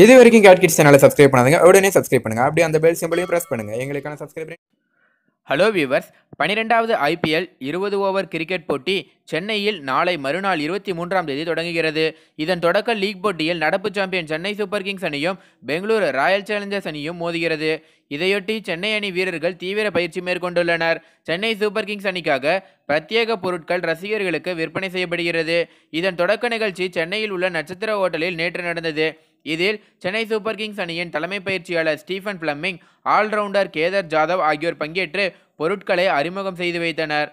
இது வரைக்கும் cat kids சேனலை சப்ஸ்கிரைப் பண்ணாதீங்க. உடனே சப்ஸ்கிரைப் பண்ணுங்கள் அப்படியே அந்த பெல் சிம்பிளையும் பிரஸ் பண்ணுங்கள் எங்களுக்கான சப்ஸ்கிரைப் ஹலோ வியூவர்ஸ் பனிரெண்டாவது ஐபிஎல் இருபது ஓவர் கிரிக்கெட் போட்டி சென்னையில் நாளை மறுநாள் இருபத்தி மூன்றாம் தேதி தொடங்குகிறது. இதன் தொடக்க லீக் போட்டியில் நடப்பு சாம்பியன் சென்னை சூப்பர் கிங்ஸ் அணியும் பெங்களூரு ராயல் சேலஞ்சர்ஸ் அணியும் மோதுகிறது. இதையொட்டி சென்னை அணி வீரர்கள் தீவிர பயிற்சி மேற்கொண்டுள்ளனர். சென்னை சூப்பர் கிங்ஸ் அணிக்காக பிரத்யேக பொருட்கள் ரசிகர்களுக்கு விற்பனை செய்யப்படுகிறது. இதன் தொடக்க நிகழ்ச்சி சென்னையில் உள்ள நட்சத்திர ஹோட்டலில் நேற்று நடந்தது. இதில் சென்னை சூப்பர் கிங்ஸ் அணியின் தலைமை பயிற்சியாளர் Stephen Fleming allrounder Kedar Jadhav ஆகியோர் பங்கேற்று பொருட்களை அறிமுகம் செய்து வைத்தனர்.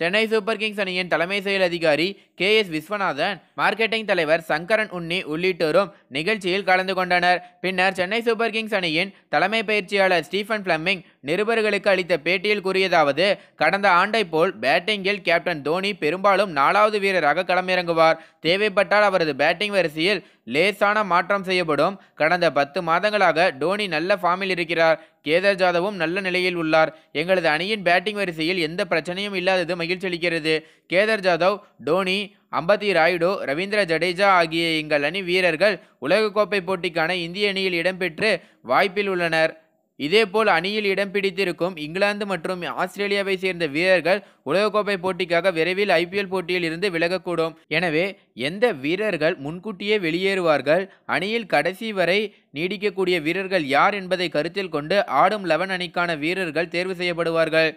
சென்னை சூப்பர் கிங்ஸ் அணியின் தலைமை செயல் அதிகாரி கே எஸ் விஸ்வநாதன் மார்க்கெட்டிங் தலைவர் சங்கரன் உன்னி உள்ளிட்டோரும் நிகழ்ச்சியில் கலந்து கொண்டனர். பின்னர் சென்னை சூப்பர் கிங்ஸ் அணியின் தலைமை பயிற்சியாளர் ஸ்டீஃபன் பிளம்மிங் நிருபர்களுக்கு அளித்த பேட்டியில் கூறியதாவது கடந்த ஆண்டை போல் பேட்டிங்கில் கேப்டன் தோனி பெரும்பாலும் நாலாவது வீரராக களமிறங்குவார். தேவைப்பட்டால் அவரது பேட்டிங் வரிசையில் லேசான மாற்றம் செய்யப்படும். கடந்த பத்து மாதங்களாக டோனி நல்ல ஃபார்மில் இருக்கிறார். கேதர் ஜாதவும் நல்ல நிலையில் உள்ளார். எங்களது அணியின் பேட்டிங் வரிசையில் எந்த பிரச்சனையும் இல்லாதது மகிழ்ச்சி அளிக்கிறது. கேதர் ஜாதவ் டோனி அம்பதி ராயுடு ரவீந்திர ஜடேஜா ஆகிய எங்கள் அணி வீரர்கள் உலகக்கோப்பை போட்டிக்கான இந்திய அணியில் இடம்பெற்று வாய்ப்பில் உள்ளனர். இதேபோல் அணியில் இடம் பிடித்திருக்கும் இங்கிலாந்து மற்றும் ஆஸ்திரேலியாவை சேர்ந்த வீரர்கள் உலகக்கோப்பை போட்டிக்காக விரைவில் ஐபிஎல் போட்டியில் இருந்து விலகக்கூடும். எனவே எந்த வீரர்கள் முன்கூட்டியே வெளியேறுவார்கள்? அணியில் கடைசி வரை நீடிக்கக்கூடிய வீரர்கள் யார் என்பதை கருத்தில் கொண்டு ஆடும் லெவன் அணிக்கான வீரர்கள் தேர்வு செய்யப்படுவார்கள்.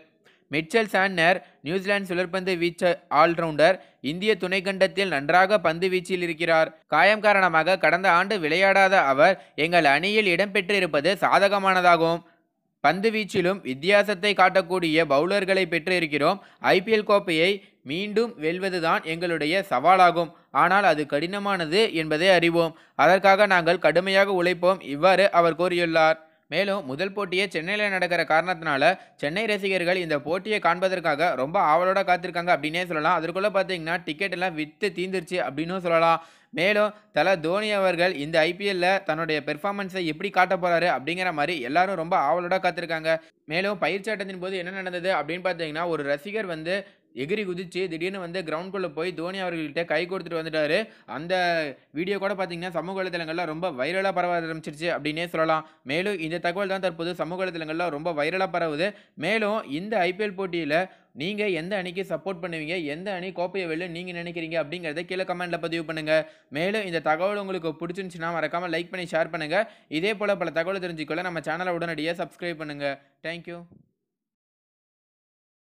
மிச்சல் சான்னர் நியூசிலாந்து சுழற்பந்து வீச்ச ஆல்ரவுண்டர் இந்திய துணைக்கண்டத்தில் நன்றாக பந்து வீச்சில் இருக்கிறார். காயம் காரணமாக கடந்த ஆண்டு விளையாடாத அவர் எங்கள் அணியில் இடம்பெற்றிருப்பது சாதகமானதாகும். பந்து வீச்சிலும் வித்தியாசத்தை காட்டக்கூடிய பவுலர்களை பெற்றிருக்கிறோம். ஐபிஎல் கோப்பையை மீண்டும் வெல்வதுதான் எங்களுடைய சவாலாகும். ஆனால் அது கடினமானது என்பதை அறிவோம். அதற்காக நாங்கள் கடுமையாக உழைப்போம் இவ்வாறு அவர் கூறியுள்ளார். மேலும் முதல் போட்டியே சென்னையில் நடக்கிற காரணத்தினால சென்னை ரசிகர்கள் இந்த போட்டியை காண்பதற்காக ரொம்ப ஆவலோட காத்திருக்காங்க அப்படின்னே சொல்லலாம். அதற்குள்ளே பார்த்தீங்கன்னா டிக்கெட் எல்லாம் விற்று தீந்துருச்சு அப்படின்னும் சொல்லலாம். மேலும் தல தோனி அவர்கள் இந்த ஐபிஎல்ல தன்னுடைய பெர்ஃபார்மன்ஸை எப்படி காட்ட போறாரு அப்படிங்கிற மாதிரி எல்லாரும் ரொம்ப ஆவலோட காத்திருக்காங்க. மேலும் பயிற்சி ஆட்டத்தின் போது என்ன நடந்தது அப்படின்னு பார்த்தீங்கன்னா ஒரு ரசிகர் வந்து எகிரி குதிச்சு திடீர்னு வந்து கிரவுண்ட்குள்ளே போய் தோனி அவர்கள்ட்ட கை கொடுத்துட்டு வந்துட்டாரு. அந்த வீடியோ கூட பார்த்தீங்கன்னா சமூக வலைதளங்கள்ல ரொம்ப வைரலாக பரவ ஆரம்பிச்சிருச்சு அப்படின்னே சொல்லலாம். மேலும் இந்த தகவல் தான் தற்போது சமூக வலைதளங்கள்ல ரொம்ப வைரலாக பரவுது. மேலும் இந்த ஐபிஎல் போட்டியில் நீங்கள் எந்த அணிக்கு சப்போர்ட் பண்ணுவீங்க? எந்த அணி கோப்பையை வெளில நீங்கள் நினைக்கிறீங்க? அப்படிங்கிறத கீழே கமெண்ட்டில் பதிவு பண்ணுங்கள் மேலும் இந்த தகவல் உங்களுக்கு பிடிச்சிருந்துச்சுன்னா மறக்காமல் லைக் பண்ணி ஷேர் பண்ணுங்கள் இதே போல் பல தகவல் தெரிஞ்சுக்கொள்ள நம்ம சேனலை உடனடியாக சப்ஸ்கிரைப் பண்ணுங்கள் தேங்க்யூ